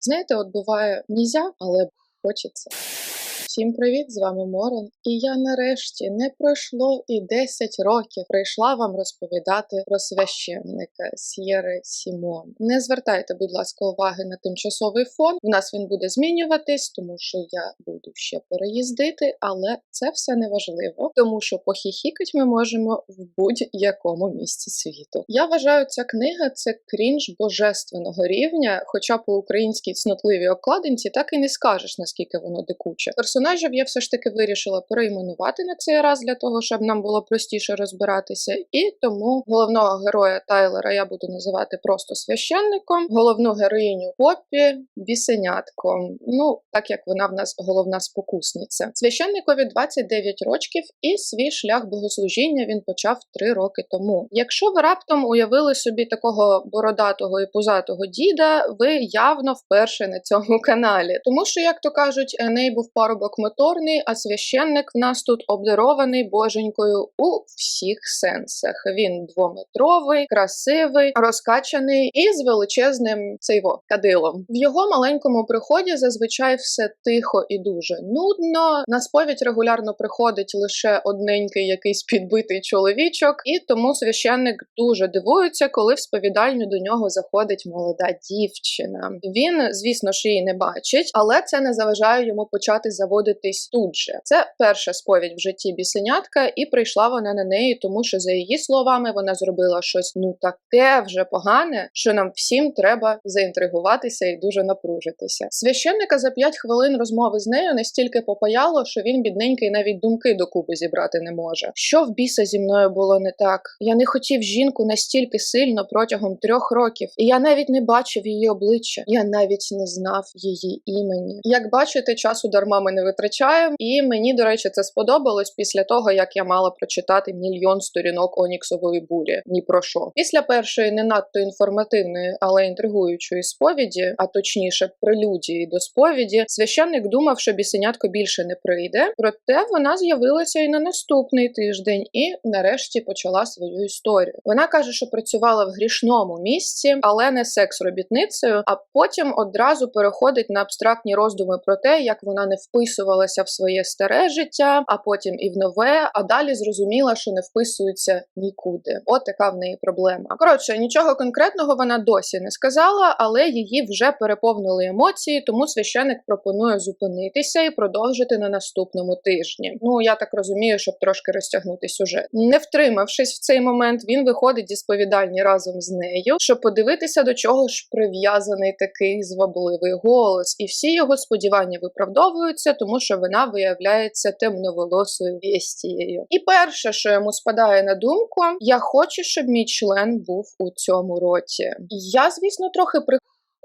Знаєте, от буває нельзя, але хочеться. Всім привіт! З вами Морен. І я нарешті не пройшло і 10 років прийшла вам розповідати про священника С'єри Сімон. Не звертайте, будь ласка, уваги на тимчасовий фон. В нас він буде змінюватись, тому що я буду ще переїздити, але це все не важливо, тому що похіхікать ми можемо в будь-якому місці світу. Я вважаю, ця книга це крінж божественного рівня, хоча по українській цнотливій обкладинці так і не скажеш, наскільки воно дикуче. Персонажів я все ж таки вирішила перейменувати на цей раз для того, щоб нам було простіше розбиратися. І тому головного героя Тайлера я буду називати просто священником, головну героїню Поппі бісенятком. Ну, так як вона в нас головна спокусниця. Священникові 29 років, і свій шлях богослужіння він почав 3 роки тому. Якщо ви раптом уявили собі такого бородатого і пузатого діда, ви явно вперше на цьому каналі. Тому що, як то кажуть, Еней був парубок моторний, а священник в нас тут обдарований боженькою у всіх сенсах. Він двометровий, красивий, розкачаний і з величезним цейво кадилом. В його маленькому приході зазвичай все тихо і дуже нудно. На сповідь регулярно приходить лише одненький якийсь підбитий чоловічок, і тому священник дуже дивується, коли в сповідальню до нього заходить молода дівчина. Він, звісно ж, її не бачить, але це не заважає йому почати заводитись тут же. Це перша сповідь в житті бісенятка, і прийшла вона на неї, тому що за її словами вона зробила щось ну таке вже погане, що нам всім треба заінтригуватися і дуже напружитися. Священника за п'ять хвилин розмови з нею настільки попаяло, що він бідненький навіть думки до куби зібрати не може. Що в біса зі мною було не так? Я не хотів жінку настільки сильно протягом трьох років, і я навіть не бачив її обличчя. Я навіть не знав її імені. Як бачите, часу дарма ми не витрачаємо, і мені, до речі, це сподобалось після того, як я мала прочитати мільйон сторінок Оніксової бурі. Ні про що. Після першої не надто інформативної, але інтригуючої сповіді, а точніше прелюдії до сповіді, священник думав, що бісенятко більше не прийде. Проте вона з'явилася і на наступний тиждень, і нарешті почала свою історію. Вона каже, що працювала в грішному місці, але не секс-робітницею. А потім одразу переходить на абстрактні роздуми про те, як вона не вписувалася в своє старе життя, а потім і в нове. А далі зрозуміла, що не вписується нікуди. От така в неї проблема. Коротше, нічого конкретного вона досі не сказала, але її вже переповнили емоції, тому священик пропонує зупинитися і продовжити на наступному тижні. Ну я так розумію, щоб трошки розтягнути сюжет. Не втримавшись в цей момент, він виходить зі сповідальні разом з нею, щоб подивитися, до чого ж прив'язаний такий звабливий голос, і всі його сподівання виправдовуються, тому що вона виявляється темноволосою вєстією. І перше, що йому спадає на думку, я хочу, щоб мій член був у цьому році. Я, звісно, трохи при.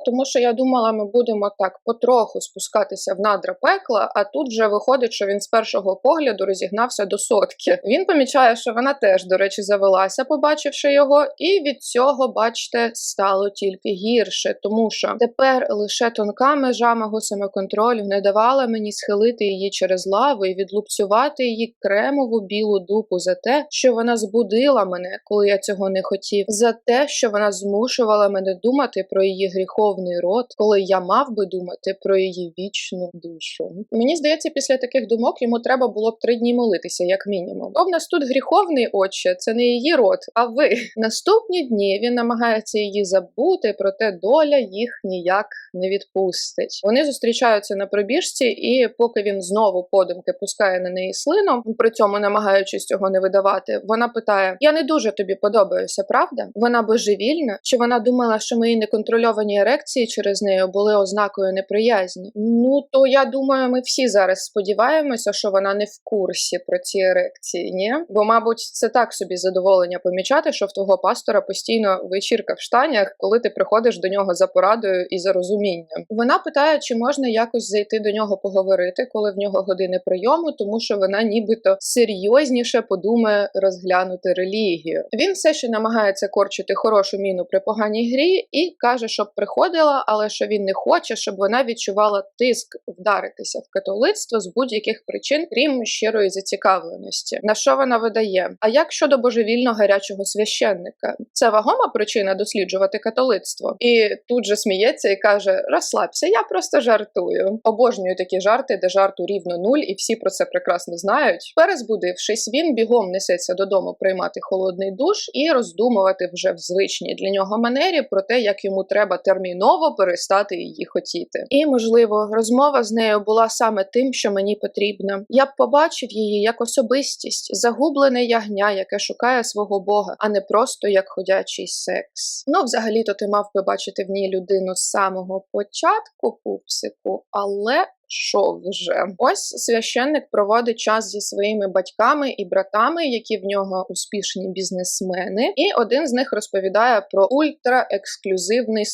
Тому що я думала, ми будемо так потроху спускатися в надра пекла, а тут вже виходить, що він з першого погляду розігнався до сотки. Він помічає, що вона теж, до речі, завелася, побачивши його, і від цього, бачите, стало тільки гірше, тому що тепер лише тонка межа мого самоконтролю не давала мені схилити її через лаву і відлупцювати її кремову білу дупу за те, що вона збудила мене, коли я цього не хотів, за те, що вона змушувала мене думати про її гріховний рот, коли я мав би думати про її вічну душу. Мені здається, після таких думок йому треба було б три дні молитися, як мінімум. Бо в нас тут гріховний отче, це не її рот, а ви. Наступні дні він намагається її забути, проте доля їх ніяк не відпустить. Вони зустрічаються на пробіжці, і поки він знову подумки пускає на неї слину, при цьому намагаючись цього не видавати, вона питає: Я не дуже тобі подобаюся, правда? Вона божевільна? Чи вона думала, що мої неконтрольовані ерекції через неї були ознакою неприязні? Ну то я думаю, ми всі зараз сподіваємося, що вона не в курсі про ці ерекції, ні? Бо, мабуть, це так собі задоволення помічати, що в твого пастора постійно вечірка в штанях, коли ти приходиш до нього за порадою і за розумінням. Вона питає, чи можна якось зайти до нього поговорити, коли в нього години прийому, тому що вона нібито серйозніше подумає розглянути релігію. Він все ще намагається корчити хорошу міну при поганій грі і каже, щоб приходити виходила, але що він не хоче, щоб вона відчувала тиск вдаритися в католицтво з будь-яких причин, крім щирої зацікавленості. На що вона видає? А як щодо божевільно гарячого священника? Це вагома причина досліджувати католицтво? І тут же сміється і каже: розслабся, я просто жартую. Обожнюю такі жарти, де жарту рівно нуль, і всі про це прекрасно знають. Перезбудившись, він бігом несеться додому приймати холодний душ і роздумувати вже в звичній для нього манері про те, як йому треба терміново перестати її хотіти. І можливо, розмова з нею була саме тим, що мені потрібно. Я б побачив її як особистість, загублене ягня, яке шукає свого Бога, а не просто як ходячий секс. Ну, взагалі-то ти мав би бачити в ній людину з самого початку пупсику, але що вже? Ось священник проводить час зі своїми батьками і братами, які в нього успішні бізнесмени, і один з них розповідає про ультраексклюзивний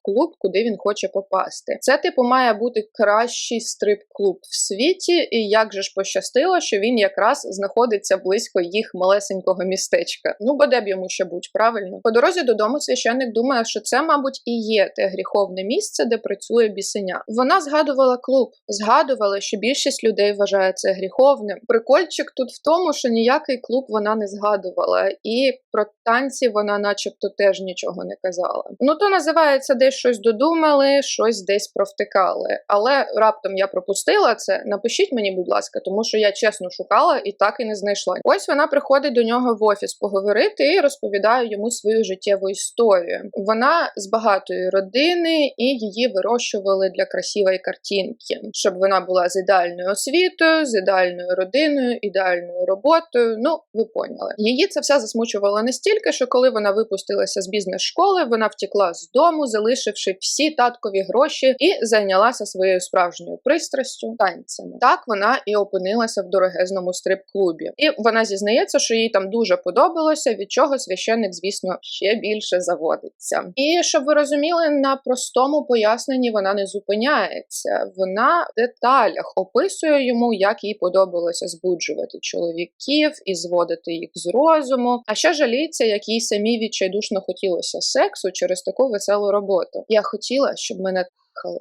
стрип-клуб, куди він хоче попасти. Це типу має бути кращий стрип-клуб в світі, і як же ж пощастило, що він якраз знаходиться близько їх малесенького містечка. Ну, бо де б йому ще будь правильно. По дорозі додому священник думає, що це, мабуть, і є те гріховне місце, де працює бісеня. Вона згадувала клуб згадували, що більшість людей вважає це гріховним. Прикольчик тут в тому, що ніякий клуб вона не згадувала, і про танці вона, начебто, теж нічого не казала. Ну то називається щось додумали, щось десь провтикали. Але раптом я пропустила це. Напишіть мені, будь ласка, тому що я чесно шукала і так і не знайшла. Ось вона приходить до нього в офіс поговорити і розповідає йому свою життєву історію. Вона з багатої родини і її вирощували для красивої картинки щоб вона була з ідеальною освітою, з ідеальною родиною, ідеальною роботою. Ну, ви поняли. Її це все засмучувало настільки, що коли вона випустилася з бізнес-школи, вона втекла з дому, залишивши всі таткові гроші, і зайнялася своєю справжньою пристрастю танцями. Так вона і опинилася в дорогезному стрип-клубі. І вона зізнається, що їй там дуже подобалося, від чого священник, звісно, ще більше заводиться. І щоб ви розуміли, на простому поясненні вона не зупиняється. Вона в деталях описує йому, як їй подобалося збуджувати чоловіків і зводити їх з розуму. А ще жаліється, як їй самі відчайдушно хотілося сексу через таку веселу роботу. Я хотіла, щоб мене тхали.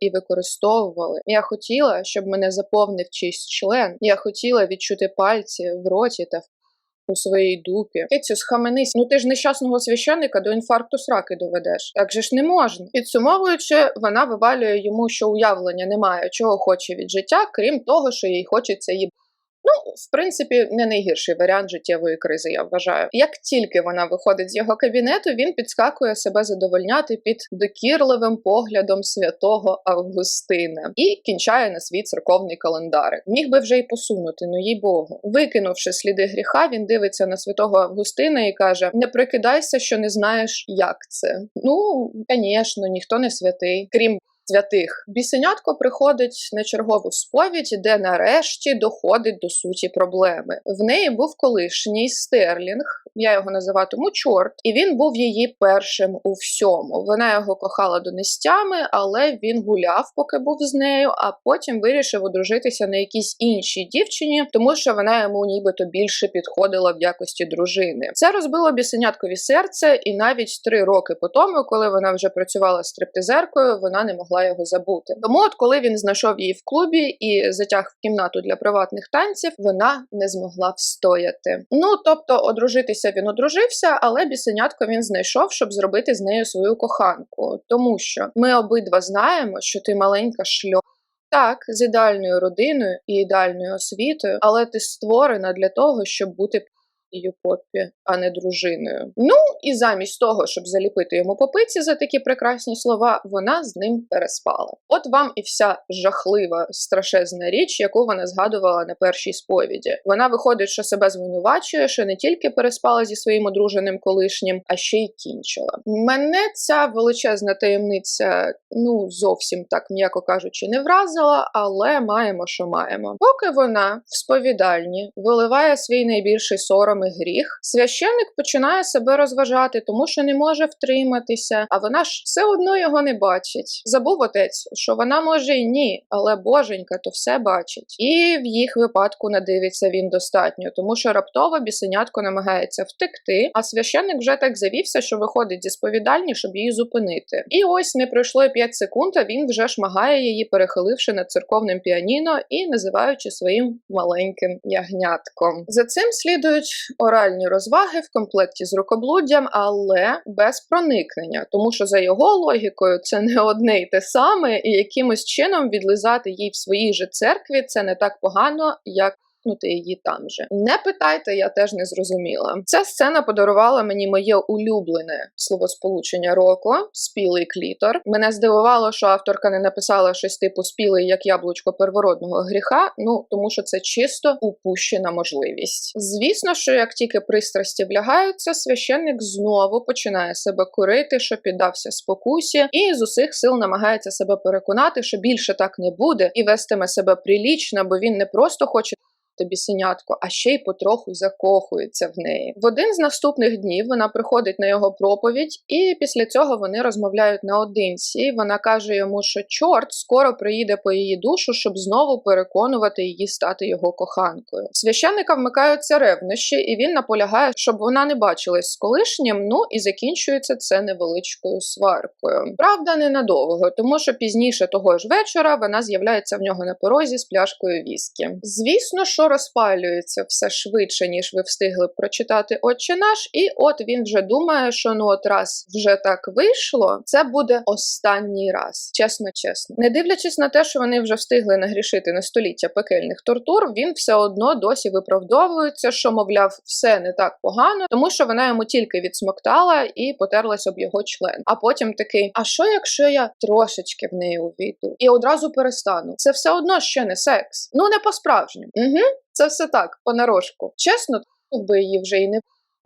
І використовували. Я хотіла, щоб мене заповнив чийсь член. Я хотіла відчути пальці в роті та у своїй дупі. Кицю, схаменись, ну ти ж нещасного священника до інфаркту сраки доведеш. Так же ж не можна. Підсумовуючи, вона вивалює йому, що уявлення немає, чого хоче від життя, крім того, що їй хочеться її Ну, в принципі, не найгірший варіант життєвої кризи, я вважаю. Як тільки вона виходить з його кабінету, він підскакує себе задовольняти під докірливим поглядом святого Августина і кінчає на свій церковний календарик. Міг би вже й посунути, ну їй Богу. Викинувши сліди гріха, він дивиться на святого Августина і каже: Не прикидайся, що не знаєш, як це. Ну, звісно, ніхто не святий, крім святих. Бісенятко приходить на чергову сповідь, де нарешті доходить до суті проблеми. В неї був колишній стерлінг, я його називатиму чорт, і він був її першим у всьому. Вона його кохала до нестями, але він гуляв, поки був з нею, а потім вирішив одружитися на якійсь іншій дівчині, тому що вона йому нібито більше підходила в якості дружини. Це розбило бісеняткові серце, і навіть три роки по тому, коли вона вже працювала стриптизеркою, вона не могла його забути. Тому, от коли він знайшов її в клубі і затяг в кімнату для приватних танців, вона не змогла встояти. Ну тобто, одружитися він одружився, але бісенятко він знайшов, щоб зробити з нею свою коханку, тому що ми обидва знаємо, що ти маленька шльо. Так, з ідеальною родиною і ідеальною освітою, але ти створена для того, щоб бути її Поппі, а не дружиною. Ну і замість того, щоб заліпити йому попиці за такі прекрасні слова, вона з ним переспала. От вам і вся жахлива страшезна річ, яку вона згадувала на першій сповіді. Вона виходить, що себе звинувачує, що не тільки переспала зі своїм одруженим колишнім, а ще й кінчила. Мене ця величезна таємниця, ну зовсім так м'яко кажучи, не вразила, але маємо, що маємо. Поки вона в сповідальні виливає свій найбільший сором роками гріх, священник починає себе розважати, тому що не може втриматися, а вона ж все одно його не бачить. Забув отець, що вона може й ні, але боженька то все бачить. І в їх випадку не дивиться він достатньо, тому що раптово бісенятко намагається втекти, а священник вже так завівся, що виходить зі сповідальні, щоб її зупинити. І ось не пройшло і 5 секунд, а він вже шмагає її, перехиливши над церковним піаніно і називаючи своїм маленьким ягнятком. За цим слідують оральні розваги в комплекті з рукоблуддям, але без проникнення, тому що за його логікою це не одне й те саме, і якимось чином відлизати їй в своїй же церкві це не так погано, як трахнути її там же. Не питайте, я теж не зрозуміла. Ця сцена подарувала мені моє улюблене словосполучення року спілий клітор. Мене здивувало, що авторка не написала щось типу спілий як яблучко первородного гріха. Ну тому що це чисто упущена можливість. Звісно, що як тільки пристрасті влягаються, священник знову починає себе курити, що піддався спокусі, і з усіх сил намагається себе переконати, що більше так не буде, і вестиме себе прилічно, бо він не просто хоче тобі синятко, а ще й потроху закохується в неї. В один з наступних днів вона приходить на його проповідь, і після цього вони розмовляють наодинці. Вона каже йому, що чорт скоро приїде по її душу, щоб знову переконувати її стати його коханкою. Священника вмикаються ревнощі, і він наполягає, щоб вона не бачилась з колишнім. Ну і закінчується це невеличкою сваркою. Правда, ненадовго, тому що пізніше того ж вечора вона з'являється в нього на порозі з пляшкою віскі. Звісно, що розпалюється все швидше, ніж ви встигли прочитати Отче наш, і от він вже думає, що ну от раз вже так вийшло, це буде останній раз. Чесно, чесно. Не дивлячись на те, що вони вже встигли нагрішити на століття пекельних тортур, він все одно досі виправдовується, що, мовляв, все не так погано, тому що вона йому тільки відсмоктала і потерлась об його член. А потім такий: а що, якщо я трошечки в неї увійду? І одразу перестану? Це все одно ще не секс. Ну не по-справжньому. Угу. Це все так, понарошку. Чесно, би її вже і не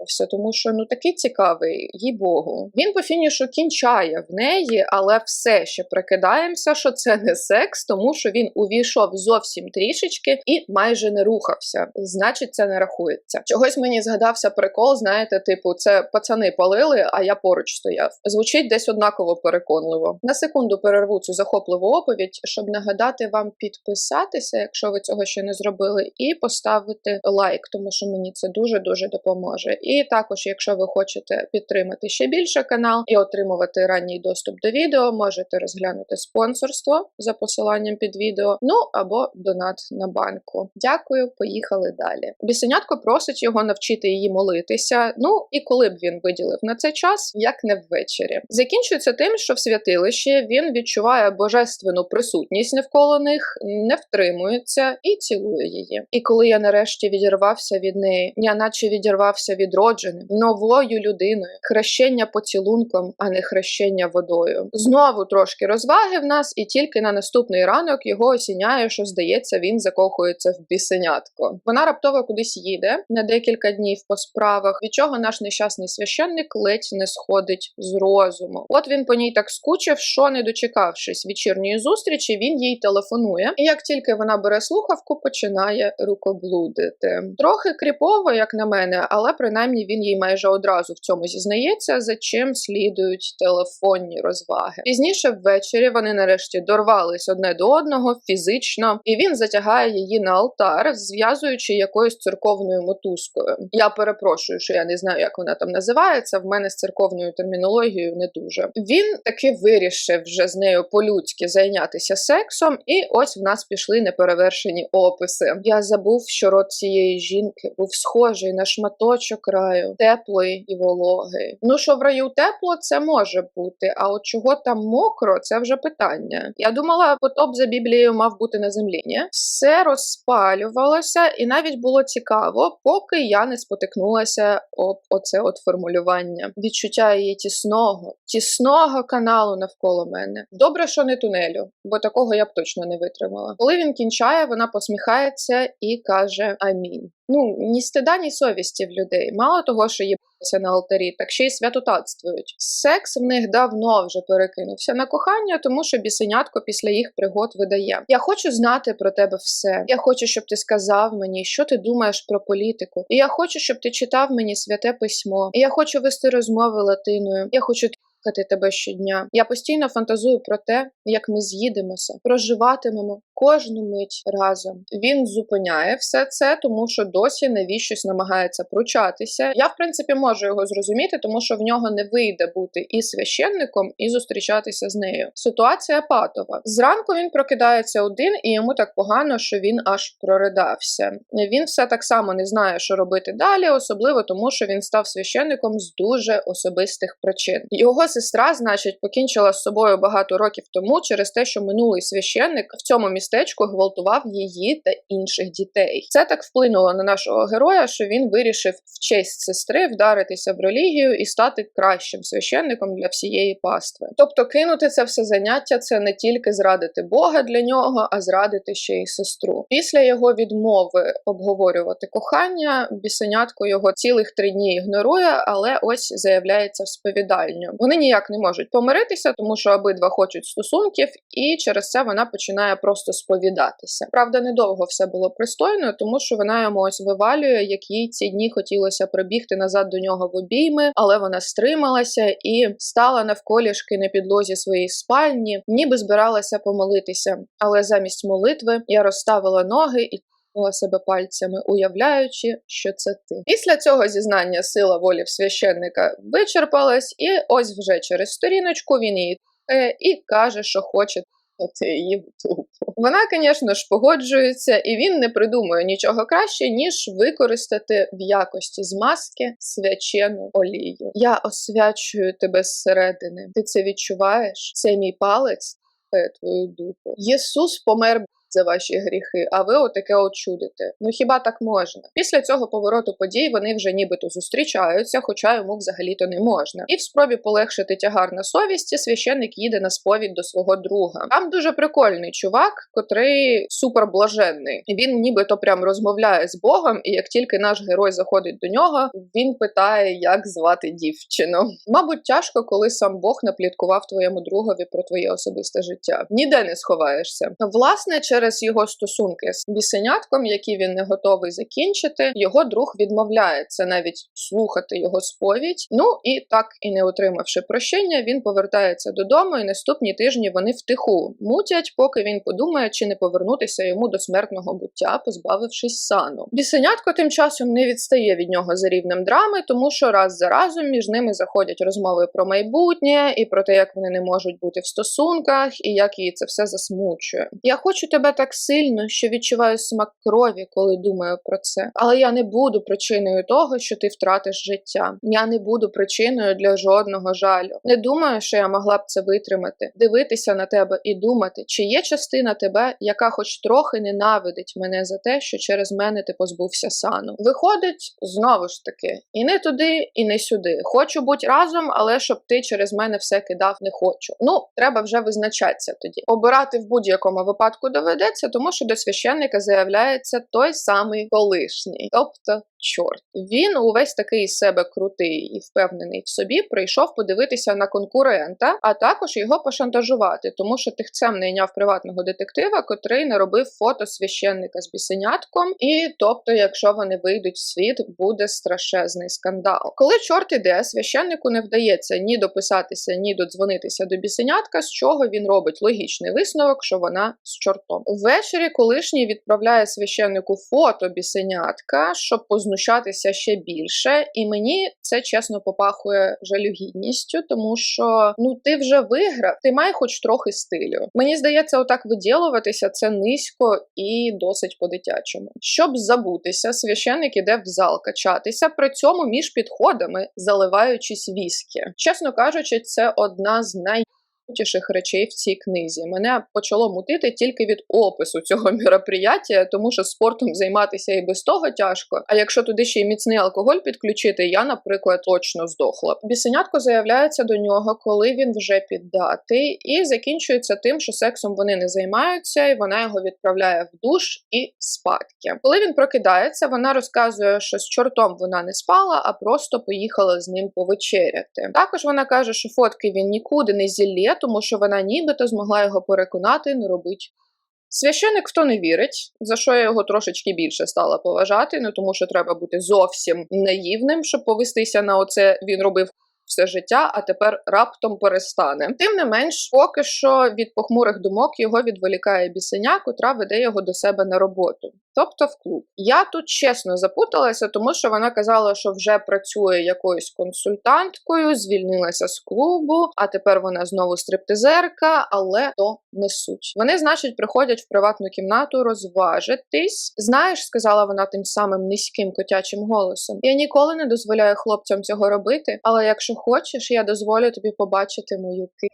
все, тому що ну такий цікавий, їй Богу. Він по фінішу кінчає в неї, але все ще прикидаємося, що це не секс, тому що він увійшов зовсім трішечки і майже не рухався. Значить, це не рахується. Чогось мені згадався прикол, знаєте, типу, це пацани палили, а я поруч стояв. Звучить десь однаково переконливо. На секунду перерву цю захопливу оповідь, щоб нагадати вам підписатися, якщо ви цього ще не зробили, і поставити лайк, тому що мені це дуже дуже допоможе. І також, якщо ви хочете підтримати ще більше канал і отримувати ранній доступ до відео, можете розглянути спонсорство за посиланням під відео, ну або донат на банку. Дякую, поїхали далі. Бісенятко просить його навчити її молитися. Ну і коли б він виділив на це час, як не ввечері. Закінчується тим, що в святилищі він відчуває божественну присутність навколо них, не втримується і цілує її. І коли я нарешті відірвався від неї, я наче відірвався від відродженим, новою людиною, хрещення поцілунком, а не хрещення водою. Знову трошки розваги в нас, і тільки на наступний ранок його осіняє, що здається, він закохується в бісенятко. Вона раптово кудись їде на декілька днів по справах, від чого наш нещасний священник ледь не сходить з розуму. От він по ній так скучив, що не дочекавшись вечірньої зустрічі, він їй телефонує, і як тільки вона бере слухавку, починає рукоблудити. Трохи кріпово, як на мене, але принаймні принаймні він їй майже одразу в цьому зізнається, за чим слідують телефонні розваги. Пізніше ввечері вони нарешті дорвались одне до одного фізично, і він затягає її на алтар, зв'язуючи якоюсь церковною мотузкою. Я перепрошую, що я не знаю, як вона там називається. В мене з церковною термінологією не дуже. Він таки вирішив вже з нею по-людськи зайнятися сексом, і ось в нас пішли неперевершені описи. Я забув, що рот цієї жінки був схожий на шматочок раю, теплий і вологий. Ну що в раю тепло, це може бути. А от чого там мокро, це вже питання. Я думала, потоп за Біблією мав бути на землі. ні? Все розпалювалося, і навіть було цікаво, поки я не спотикнулася об оце от формулювання. Відчуття її тісного, тісного каналу навколо мене. Добре, що не тунелю, бо такого я б точно не витримала. Коли він кінчає, вона посміхається і каже Амінь. Ну ні стида, ні совісті в людей. Мало того, що її на алтарі, так ще й святотатствують. Секс в них давно вже перекинувся на кохання, тому що бісенятко після їх пригод видає. Я хочу знати про тебе все. Я хочу, щоб ти сказав мені, що ти думаєш про політику. І я хочу, щоб ти читав мені святе письмо. І я хочу вести розмови латиною. Я хочу слухати тебе щодня. Я постійно фантазую про те, як ми з'їдемося, проживатимемо кожну мить разом. Він зупиняє все це, тому що досі навіщось намагається пручатися. Я, в принципі, можу його зрозуміти, тому що в нього не вийде бути і священником, і зустрічатися з нею. Ситуація патова. Зранку він прокидається один, і йому так погано, що він аж проридався. Він все так само не знає, що робити далі, особливо тому, що він став священником з дуже особистих причин. Його сестра, значить, покінчила з собою багато років тому через те, що минулий священник в цьому містечку гвалтував її та інших дітей. Це так вплинуло на нашого героя, що він вирішив в честь сестри вдаритися в релігію і стати кращим священником для всієї пастви. Тобто, кинути це все заняття це не тільки зрадити Бога для нього, а зрадити ще й сестру. Після його відмови обговорювати кохання, бісенятко його цілих три дні ігнорує, але ось заявляється в сповідальню. Вони ніяк не можуть помиритися, тому що обидва хочуть стосунків, і через це вона починає просто сповідатися. Правда, недовго все було пристойно, тому що вона йому ось вивалює, як їй ці дні хотілося прибігти назад до нього в обійми, але вона стрималася і стала навколішки на підлозі своєї спальні, ніби збиралася помолитися. Але замість молитви я розставила ноги і себе пальцями, уявляючи, що це ти. Після цього зізнання сила волі в священника вичерпалась, і ось вже через сторіночку він її і каже, що хоче її в дупу. Вона, звісно ж, погоджується, і він не придумує нічого краще, ніж використати в якості змазки свячену олію. Я освячую тебе зсередини. Ти це відчуваєш? Це мій палець твою дупу. Єсус помер за ваші гріхи, а ви отаке от чудите. Ну хіба так можна? Після цього повороту подій вони вже нібито зустрічаються, хоча йому взагалі-то не можна. І в спробі полегшити тягар на совісті, священник їде на сповідь до свого друга. Там дуже прикольний чувак, котрий суперблаженний. Він нібито прям розмовляє з Богом, і як тільки наш герой заходить до нього, він питає, як звати дівчину. Мабуть, тяжко, коли сам Бог напліткував твоєму другові про твоє особисте життя. Ніде не сховаєшся. Власне, через його стосунки з бісенятком, які він не готовий закінчити, його друг відмовляється навіть слухати його сповідь. Ну і так і не отримавши прощення, він повертається додому, і наступні тижні вони втиху мутять, поки він подумає, чи не повернутися йому до смертного буття, позбавившись сану. Бісенятко тим часом не відстає від нього за рівнем драми, тому що раз за разом між ними заходять розмови про майбутнє і про те, як вони не можуть бути в стосунках, і як її це все засмучує. Я хочу тебе так сильно, що відчуваю смак крові, коли думаю про це. Але я не буду причиною того, що ти втратиш життя. Я не буду причиною для жодного жалю. Не думаю, що я могла б це витримати, дивитися на тебе і думати, чи є частина тебе, яка хоч трохи ненавидить мене за те, що через мене ти позбувся сану. Виходить знову ж таки, і не туди, і не сюди. Хочу бути разом, але щоб ти через мене все кидав, не хочу. Ну, треба вже визначатися тоді. Обирати в будь-якому випадку доведеться, тому що до священника заявляється той самий колишній, тобто чорт. Він увесь такий з себе крутий і впевнений в собі, прийшов подивитися на конкурента, а також його пошантажувати, тому що тихцем найняв приватного детектива, котрий наробив фото священника з бісенятком. І тобто, якщо вони вийдуть в світ, буде страшезний скандал. Коли чорт іде, священнику не вдається ні дописатися, ні додзвонитися до бісенятка, з чого він робить логічний висновок, що вона з чортом. Ввечері колишній відправляє священнику фото бісенятка, щоб познущатися ще більше. І мені це чесно попахує жалюгідністю, тому що ну ти вже виграв, ти має хоч трохи стилю. Мені здається, отак виділуватися це низько і досить по-дитячому. Щоб забутися, священник іде в зал качатися, при цьому між підходами заливаючись віскі. Чесно кажучи, це одна з най найкрутіших речей в цій книзі. Мене почало мутити тільки від опису цього мероприяття, тому що спортом займатися і без того тяжко. А якщо туди ще й міцний алкоголь підключити, я, наприклад, точно здохла. Бісенятко заявляється до нього, коли він вже піддатий, і закінчується тим, що сексом вони не займаються, і вона його відправляє в душ і спадки. Коли він прокидається, вона розказує, що з чортом вона не спала, а просто поїхала з ним повечеряти. Також вона каже, що фотки він нікуди не зілє, тому що вона нібито змогла його переконати не робити. Священик в то не вірить, за що я його трошечки більше стала поважати, ну тому що треба бути зовсім наївним, щоб повестися на оце він робив все життя, а тепер раптом перестане. Тим не менш, поки що від похмурих думок його відволікає бісеня, котра веде його до себе на роботу, тобто в клуб. Я тут чесно запуталася, тому що вона казала, що вже працює якоюсь консультанткою, звільнилася з клубу, а тепер вона знову стриптизерка, але то не суть. Вони, значить, приходять в приватну кімнату розважитись. Знаєш, сказала вона тим самим низьким котячим голосом. Я ніколи не дозволяю хлопцям цього робити, але якщо хочеш, я дозволю тобі побачити мою ки.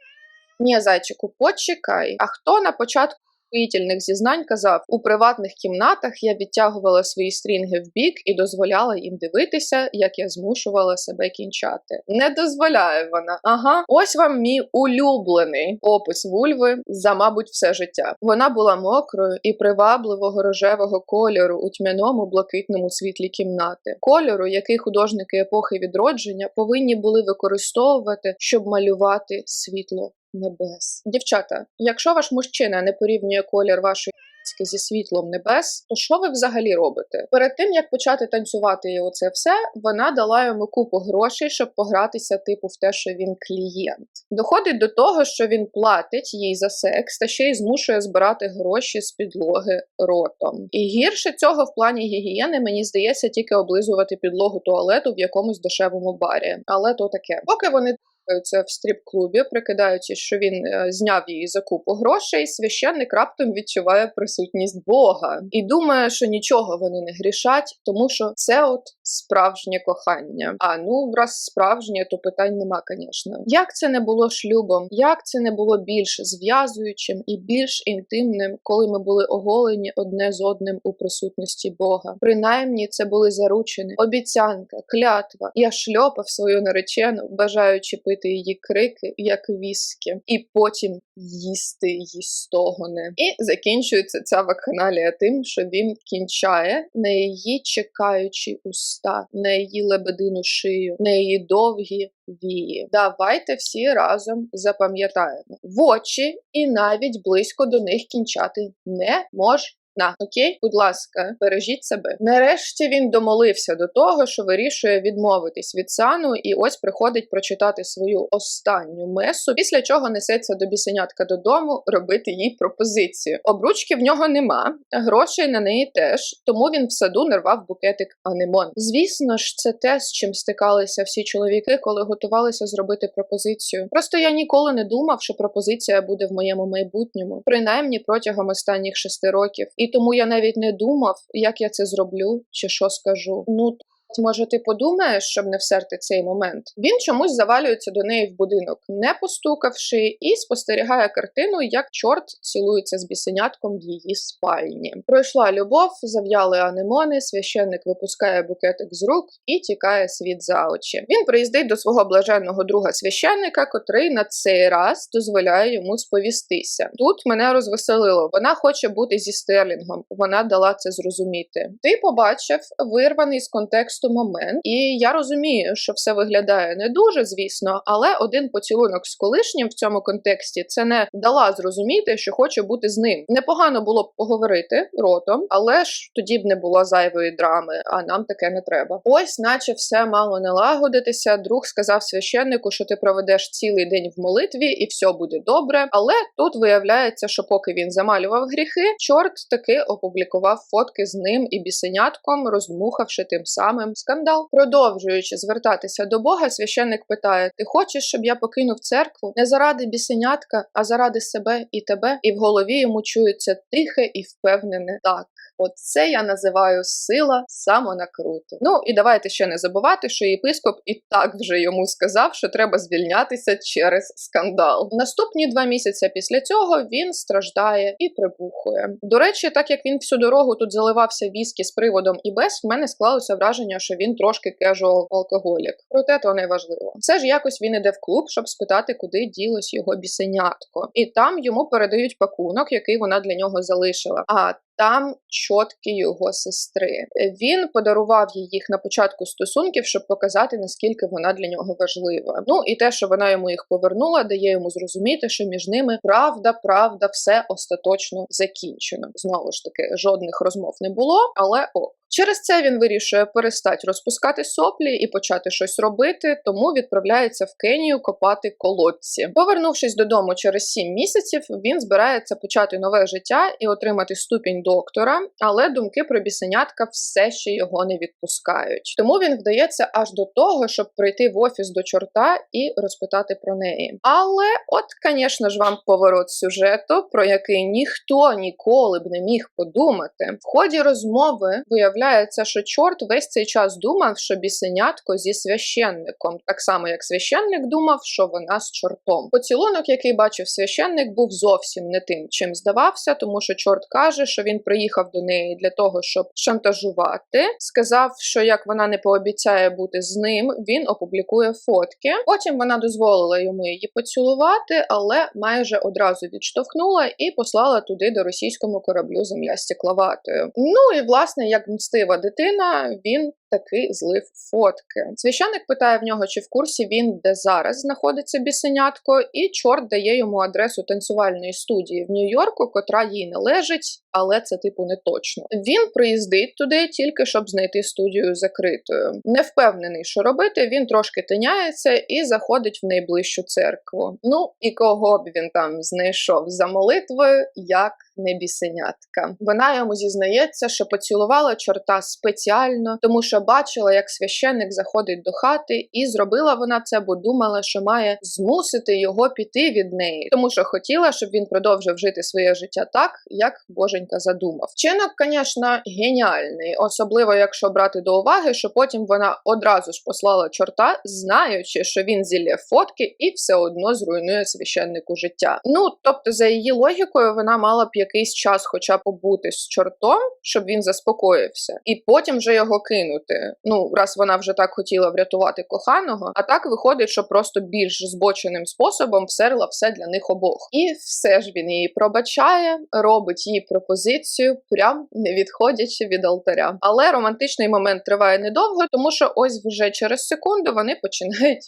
Ні, зайчику, почекай. А хто на початку Вітільних зізнань казав, у приватних кімнатах я відтягувала свої стрінги в бік і дозволяла їм дивитися, як я змушувала себе кінчати. Не дозволяє вона. Ага, ось вам мій улюблений опис вульви за, мабуть, все життя. Вона була мокрою і привабливого рожевого кольору у тьмяному блакитному світлі кімнати, кольору, який художники епохи відродження повинні були використовувати, щоб малювати світло небес. Дівчата, якщо ваш мужчина не порівнює колір вашої зі світлом небес, то що ви взагалі робите? Перед тим як почати танцювати і оце все, вона дала йому купу грошей, щоб погратися, типу, в те, що він клієнт. Доходить до того, що він платить їй за секс та ще й змушує збирати гроші з підлоги ротом. І гірше цього в плані гігієни мені здається тільки облизувати підлогу туалету в якомусь дешевому барі. Але то таке. Поки вони це в стріп-клубі, прикидаючись, що він е, зняв її за купу грошей, священник раптом відчуває присутність Бога і думає, що нічого вони не грішать, тому що це от справжнє кохання. А ну раз справжнє, то питань нема, звісно. Як це не було шлюбом, як це не було більш зв'язуючим і більш інтимним, коли ми були оголені одне з одним у присутності Бога? Принаймні, це були заручені, обіцянка, клятва. Я шльопав свою наречену, бажаючи пити робити її крики, як віскі, і потім їсти її стогони. І закінчується ця вакханалія тим, що він кінчає на її чекаючі уста, на її лебедину шию, на її довгі вії. Давайте всі разом запам'ятаємо в очі і навіть близько до них кінчати не можна. На окей, будь ласка, бережіть себе. Нарешті він домолився до того, що вирішує відмовитись від сану, і ось приходить прочитати свою останню месу, після чого несеться до бісенятка додому робити їй пропозицію. Обручки в нього нема, грошей на неї теж, тому він в саду не рвав букетик анемон. Звісно ж, це те, з чим стикалися всі чоловіки, коли готувалися зробити пропозицію. Просто я ніколи не думав, що пропозиція буде в моєму майбутньому, принаймні протягом останніх шести років. І тому я навіть не думав, як я це зроблю чи що скажу. Ну Може, ти подумаєш, щоб не всерти цей момент? Він чомусь завалюється до неї в будинок, не постукавши, і спостерігає картину, як чорт цілується з бісенятком в її спальні. Пройшла любов, зав'яли анемони, священник випускає букетик з рук і тікає світ за очі. Він приїздить до свого блаженного друга священника, котрий на цей раз дозволяє йому сповістися. Тут мене розвеселило. Вона хоче бути зі стерлінгом. Вона дала це зрозуміти. Ти побачив вирваний з контексту контексту момент, і я розумію, що все виглядає не дуже, звісно, але один поцілунок з колишнім в цьому контексті це не дала зрозуміти, що хоче бути з ним. Непогано було б поговорити ротом, але ж тоді б не було зайвої драми, а нам таке не треба. Ось, наче все мало налагодитися. Друг сказав священнику, що ти проведеш цілий день в молитві, і все буде добре. Але тут виявляється, що поки він замалював гріхи, чорт таки опублікував фотки з ним і бісенятком, роздмухавши тим самим самим скандал. Продовжуючи звертатися до Бога, священник питає: Ти хочеш, щоб я покинув церкву не заради бісенятка, а заради себе і тебе? І в голові йому чується тихе і впевнене так. Оце я називаю сила самонакруту. Ну і давайте ще не забувати, що єпископ і так вже йому сказав, що треба звільнятися через скандал. Наступні два місяці після цього він страждає і прибухує. До речі, так як він всю дорогу тут заливався віскі з приводом і без, в мене склалося враження, що він трошки кежуал алкоголік. Проте то не важливо. Все ж якось він іде в клуб, щоб спитати, куди ділось його бісенятко, і там йому передають пакунок, який вона для нього залишила. А там чотки його сестри. Він подарував їй їх на початку стосунків, щоб показати наскільки вона для нього важлива. Ну і те, що вона йому їх повернула, дає йому зрозуміти, що між ними правда, правда, все остаточно закінчено. Знову ж таки, жодних розмов не було, але ок. Через це він вирішує перестати розпускати соплі і почати щось робити, тому відправляється в Кенію копати колодці. Повернувшись додому через сім місяців, він збирається почати нове життя і отримати ступінь доктора, але думки про бісенятка все ще його не відпускають. Тому він вдається аж до того, щоб прийти в офіс до чорта і розпитати про неї. Але, от, звісно ж, вам поворот сюжету, про який ніхто ніколи б не міг подумати. В ході розмови виявляється, що чорт весь цей час думав, що бісенятко зі священником, так само як священник думав, що вона з чортом. Поцілунок, який бачив священник, був зовсім не тим, чим здавався, тому що чорт каже, що він приїхав до неї для того, щоб шантажувати. Сказав, що як вона не пообіцяє бути з ним, він опублікує фотки. Потім вона дозволила йому її поцілувати, але майже одразу відштовхнула і послала туди до російському кораблю земля стекловатою. Ну і власне, як мстива дитина, він таки злив фотки. Священник питає в нього, чи в курсі він, де зараз знаходиться бісенятко, і чорт дає йому адресу танцювальної студії в Нью-Йорку, котра їй належить, але це типу не точно. Він приїздить туди тільки щоб знайти студію закритою. Не впевнений, що робити. Він трошки тиняється і заходить в найближчу церкву. Ну і кого б він там знайшов за молитвою, як не бісенятка. Вона йому зізнається, що поцілувала чорта спеціально, тому що бачила, як священник заходить до хати, і зробила вона це, бо думала, що має змусити його піти від неї, тому що хотіла, щоб він продовжив жити своє життя так, як Боженька задумав. Вчинок, звісно, геніальний, особливо якщо брати до уваги, що потім вона одразу ж послала чорта, знаючи, що він зілє фотки і все одно зруйнує священнику життя. Ну тобто, за її логікою, вона мала б якийсь час, хоча б побути з чортом, щоб він заспокоївся, і потім вже його кинути. Ну, раз вона вже так хотіла врятувати коханого, а так виходить, що просто більш збоченим способом всерла все для них обох. І все ж він її пробачає, робить їй пропозицію, прям не відходячи від алтаря. Але романтичний момент триває недовго, тому що ось вже через секунду вони починають.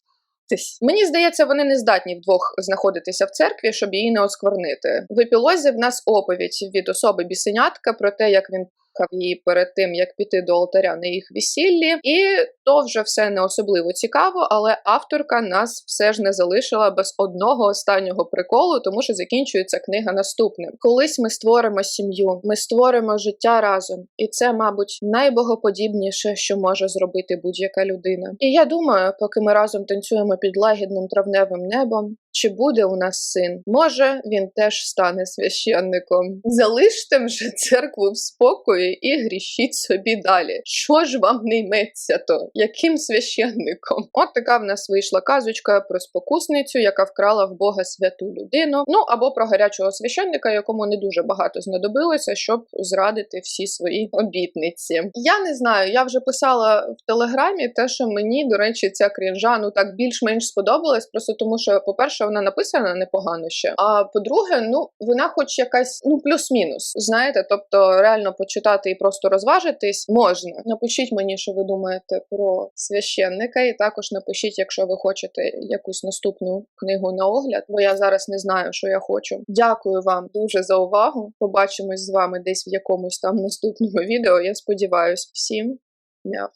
Мені здається, вони не здатні вдвох знаходитися в церкві, щоб її не осквернити. В епілозі в нас оповідь від особи бісенятка про те, як він її перед тим, як піти до алтаря на їх весіллі, і то вже все не особливо цікаво, але авторка нас все ж не залишила без одного останнього приколу, тому що закінчується книга наступним. Колись ми створимо сім'ю, ми створимо життя разом, і це, мабуть, найбогоподібніше, що може зробити будь-яка людина. І я думаю, поки ми разом танцюємо під лагідним травневим небом. Чи буде у нас син? Може, він теж стане священником. Залиште вже церкву в спокої і грішіть собі далі. Що ж вам не йметься то? Яким священником? От така в нас вийшла казочка про спокусницю, яка вкрала в Бога святу людину. Ну або про гарячого священника, якому не дуже багато знадобилося, щоб зрадити всі свої обітниці. Я не знаю, я вже писала в телеграмі те, що мені, до речі, ця крінжа ну так більш-менш сподобалась, просто тому що, по-перше, що вона написана непогано ще. А по-друге, ну вона, хоч якась, ну плюс-мінус. Знаєте, тобто реально почитати і просто розважитись можна. Напишіть мені, що ви думаєте про священника, і також напишіть, якщо ви хочете якусь наступну книгу на огляд, бо я зараз не знаю, що я хочу. Дякую вам дуже за увагу. Побачимось з вами десь в якомусь там наступному відео. Я сподіваюся, всім мяв.